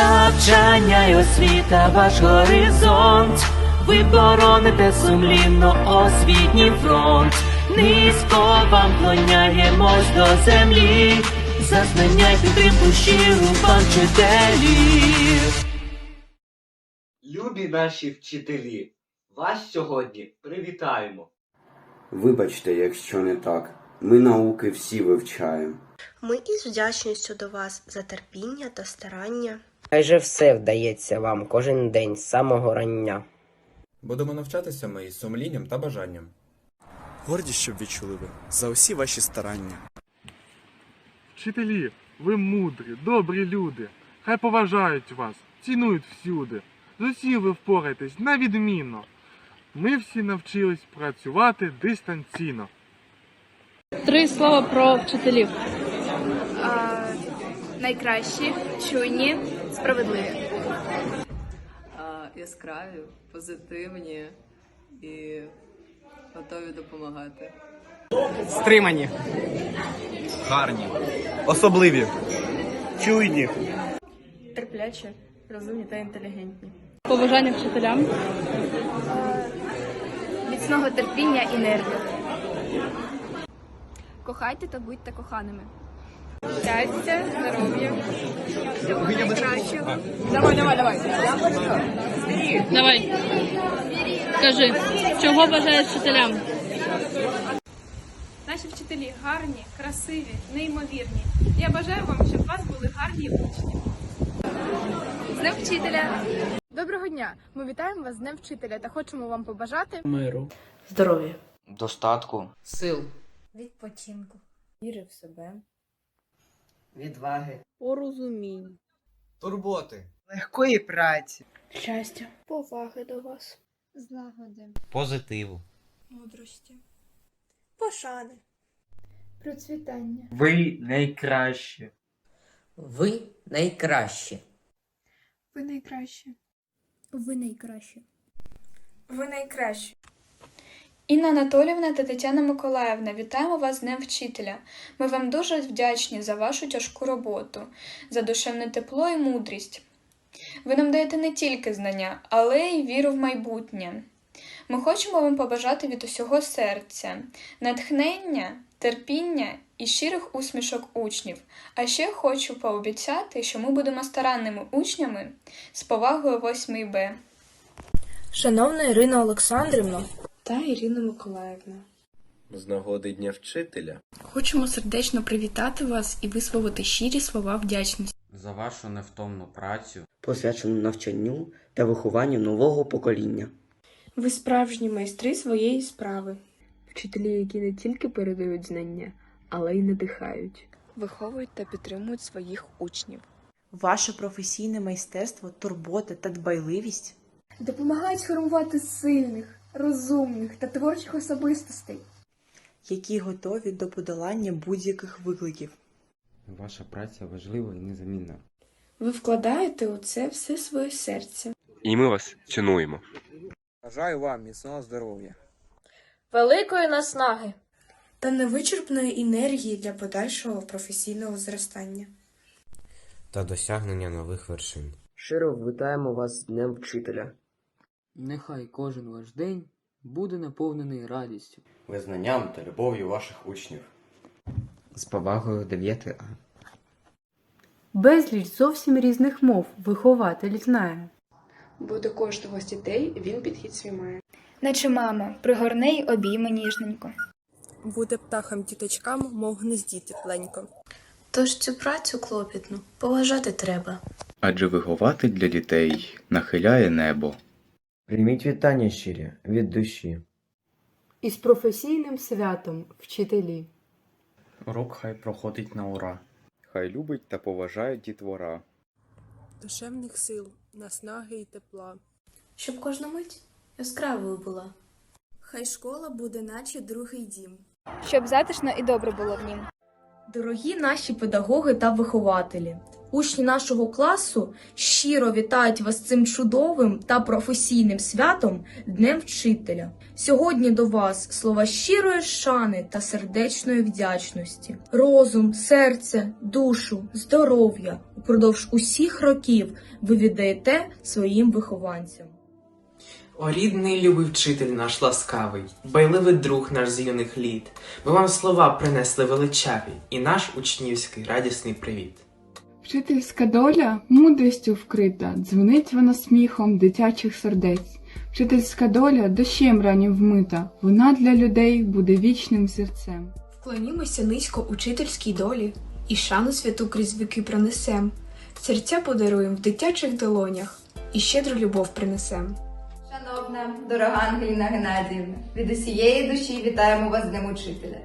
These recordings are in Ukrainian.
Навчання й освіта ваш горизонт. Ви бороните сумлінно освітній фронт. Низько вам клоняємось до землі. За знання й підтримку щиру вам вчителі. Любі наші вчителі, вас сьогодні привітаємо. Вибачте, якщо не так. Ми науки всі вивчаємо. Ми із вдячністю до вас за терпіння та старання. Хай же все вдається вам кожен день з самого рання. Будемо навчатися ми із сумлінням та бажанням. Гордість, щоб відчули ви за усі ваші старання. Вчителі, ви мудрі, добрі люди. Хай поважають вас, цінують всюди. З усім ви впораєтесь на відмінно. Ми всі навчились працювати дистанційно. Три слова про вчителів. А, найкращі, чуйні, справедливі. а, яскраві, позитивні і готові допомагати. Стримані. Гарні. Особливі. Чуйні. Терплячі, розумні та інтелігентні. Побажання вчителям. Міцного терпіння і нервів. Кохайте та будьте коханими. Щастя, здоров'я, найкращого. Давай, давай, давай. Давай. Скажи, чого бажаєш вчителям? Наші вчителі гарні, красиві, неймовірні. Я бажаю вам, щоб у вас були гарні учні. З Днем вчителя! Доброго дня! Ми вітаємо вас з Днем вчителя та хочемо вам побажати Миру. Здоров'я. Достатку. Сил. Відпочинку. Віри в себе. Відваги. Порозумінь. Турботи. Легкої праці. Щастя. Поваги до вас. Злагоди. Позитиву. Мудрості. Пошани. Процвітання. Ви найкращі. Ви найкращі. Ви найкращі. Ви найкраще. Ви найкращі. Інна Анатолівна та Тетяна Миколаївна, вітаємо вас з Днем Вчителя. Ми вам дуже вдячні за вашу тяжку роботу, за душевне тепло і мудрість. Ви нам даєте не тільки знання, але й віру в майбутнє. Ми хочемо вам побажати від усього серця, натхнення, терпіння і щирих усмішок учнів. А ще хочу пообіцяти, що ми будемо старанними учнями з повагою 8 Б. Шановна Ірина Олександрівна, та Ірина Миколаївна. З нагоди Дня вчителя. Хочемо сердечно привітати вас і висловити щирі слова вдячності. За вашу невтомну працю, посвячену навчанню та вихованню нового покоління. Ви справжні майстри своєї справи. Вчителі, які не тільки передають знання, але й надихають. Виховують та підтримують своїх учнів. ваше професійне майстерство, турбота та дбайливість Допомагають формувати сильних, розумних та творчих особистостей. які готові до подолання будь-яких викликів. Ваша праця важлива і незамінна. Ви вкладаєте у це все своє серце. І ми вас цінуємо. Бажаю вам міцного здоров'я. Великої наснаги. Та невичерпної енергії для подальшого професійного зростання. Та досягнення нових вершин. Щиро вітаємо вас з Днем вчителя. Нехай кожен ваш день буде наповнений радістю. Визнанням та любов'ю ваших учнів. З повагою 9 А. Безліч зовсім різних мов вихователь знає. Бо до кожного з дітей він підхід свій має. Наче мама, пригорне й обійме ніжненько. Буде птахам діточкам, мов гнезді тепленько. Тож цю працю клопітну поважати треба. Адже вихователь для дітей нахиляє небо. Прийміть вітання щирі від душі. Із професійним святом вчителі. Урок хай проходить на ура. Хай любить та поважає дітвора. Душевних сил, наснаги і тепла. Щоб кожна мить яскравою була. Хай школа буде, наче другий дім. Щоб затишно і добре було в нім. Дорогі наші педагоги та вихователі, Учні нашого класу щиро вітають вас цим чудовим та професійним святом Днем Вчителя. Сьогодні до вас слова щирої шани та сердечної вдячності, розум, серце, душу, здоров'я упродовж усіх років ви віддаєте своїм вихованцям. О, рідний любий вчитель наш ласкавий, байливий друг наш з юних літ, ми вам слова принесли величаві і наш учнівський радісний привіт. Вчительська доля мудрістю вкрита, дзвонить вона сміхом дитячих сердець. Вчительська доля дощем раннім вмита, вона для людей буде вічним зірцем. Вклонімося низько учительській долі і шану святу крізь віки пронесем. Серця подаруєм в дитячих долонях і щедру любов принесем. Шановна, дорога Ангеліна Геннадіївна, від усієї душі вітаємо вас з Днем Учителя.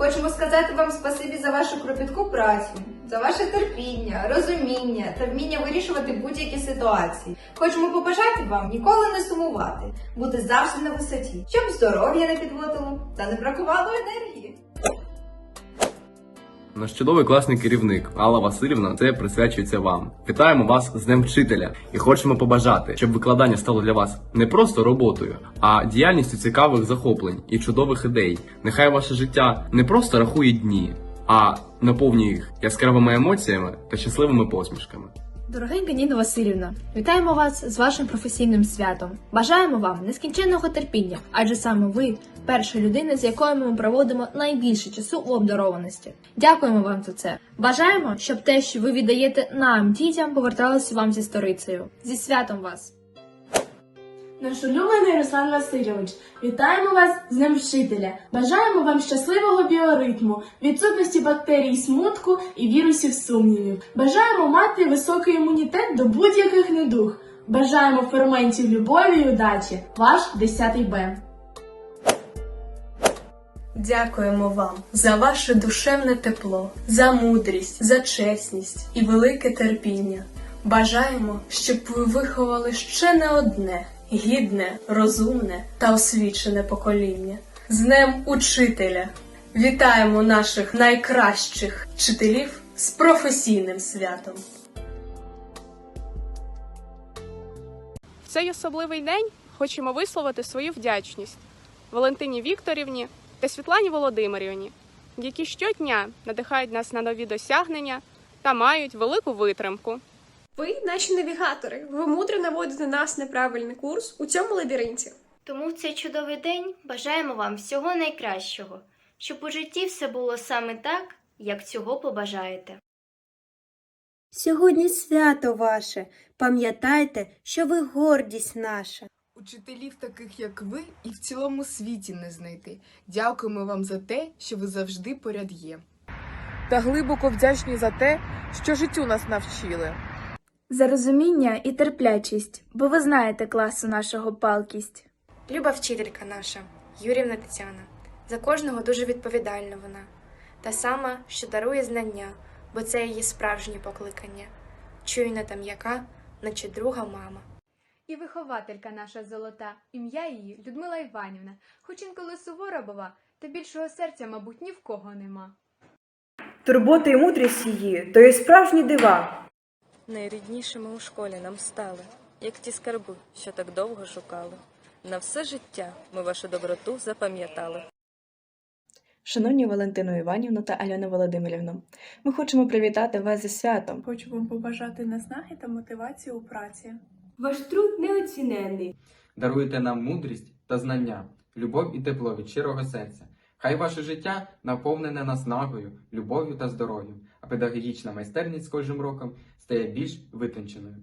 Хочемо сказати вам спасибі за вашу кропітку працю, за ваше терпіння, розуміння та вміння вирішувати будь-які ситуації. Хочемо побажати вам ніколи не сумувати, бути завжди на висоті, щоб здоров'я не підводило та не бракувало енергії. Наш чудовий класний керівник Алла Васильівна, це присвячується вам. Вітаємо вас з Днем Вчителя і хочемо побажати, щоб викладання стало для вас не просто роботою, а діяльністю цікавих захоплень і чудових ідей. Нехай ваше життя не просто рахує дні, а наповнює їх яскравими емоціями та щасливими посмішками. Дорогенька Ніна Васильівна, вітаємо вас з вашим професійним святом. Бажаємо вам нескінченного терпіння, адже саме ви перша людина, з якою ми проводимо найбільше часу у обдарованості. Дякуємо вам за це. Бажаємо, щоб те, що ви віддаєте нам, дітям, поверталося вам зі сторицею. Зі святом вас! Наш улюблений Руслан Васильович, вітаємо вас з Днем Вчителя. Бажаємо вам щасливого біоритму, відсутності бактерій смутку і вірусів сумнівів. Бажаємо мати високий імунітет до будь-яких недуг. Бажаємо ферментів любові і удачі. Ваш 10 Б. Дякуємо вам за ваше душевне тепло, за мудрість, за чесність і велике терпіння. Бажаємо, щоб ви виховали ще не одне гідне, розумне та освічене покоління. З Днем Учителя! Вітаємо наших найкращих вчителів з професійним святом! В цей особливий день хочемо висловити свою вдячність Валентині Вікторівні та Світлані Володимирівні, які щодня надихають нас на нові досягнення та мають велику витримку. Ви наші навігатори. Ви мудро наводите нас на правильний курс у цьому лабіринті. Тому в цей чудовий день бажаємо вам всього найкращого, щоб у житті все було саме так, як цього побажаєте. Сьогодні свято ваше. Пам'ятайте, що ви гордість наша. Учителів, таких як ви, і в цілому світі не знайти. Дякуємо вам за те, що ви завжди поряд є. Та глибоко вдячні за те, що життю нас навчили. За розуміння і терплячість, бо ви знаєте класу нашого палкість. Люба вчителька наша, Юрівна Тетяна. За кожного дуже відповідальна вона. Та сама, що дарує знання, бо це її справжнє покликання. Чуйна та м'яка, наче друга мама. І вихователька наша золота, ім'я її Людмила Іванівна. Хоч інколи сувора бува, та більшого серця, мабуть, ні в кого нема. Турбота і мудрість її то є справжні дива. Найріднішими у школі нам стали, як ті скарби, що так довго шукали. На все життя ми вашу доброту запам'ятали. Шановні Валентину Іванівну та Альону Володимирівну, ми хочемо привітати вас зі святом. Хочу вам побажати наснаги та мотивації у праці. Ваш труд неоціненний. Даруйте нам мудрість та знання, любов і тепло від щирого серця. Хай ваше життя наповнене наснагою, любов'ю та здоров'ям, а педагогічна майстерність з кожним роком стає більш витонченою.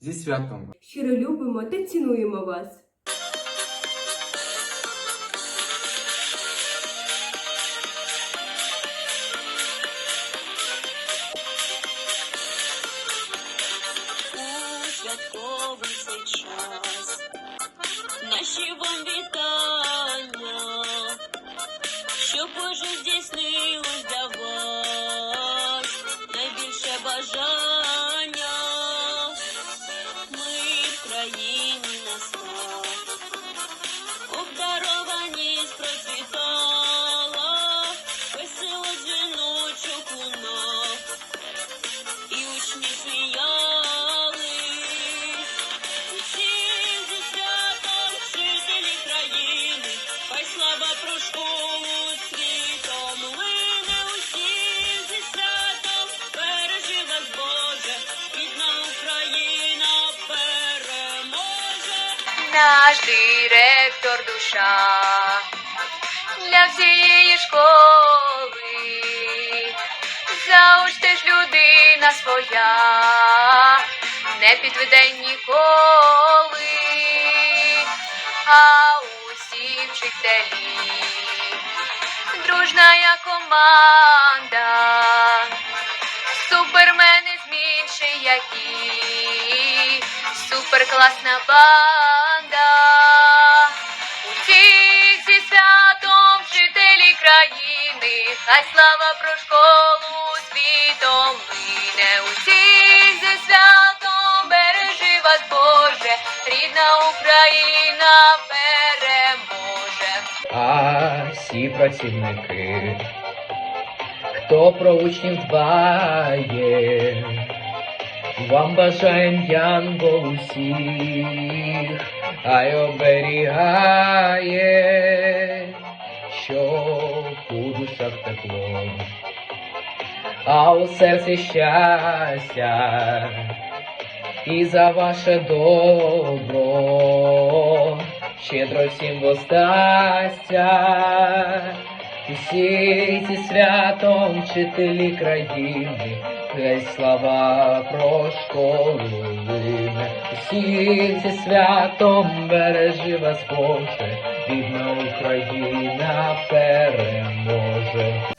Зі святом! Щиро любимо та цінуємо вас. Наші вам вітання, щоб Боже здійснилось для наш директор душа для всієї школи. Завжди ж людина своя, не підведе ніколи, а усі вчителі, дружна команда, супермени змінши які, суперкласна банда. Країни, хай слава про школу світом мине. Усіх зі святом бережи вас, Боже, рідна Україна переможе. А всі працівники, хто про учнів дбає, вам бажаєм янгол усіх, хай оберігає, щоб у душах тепло, а у серці щастя, і за ваше добро щедро всім воздасться. Усі зі святом вчителі країни, хай слава про школу. Усіх святом бережи вас, Боже, Україна переможе.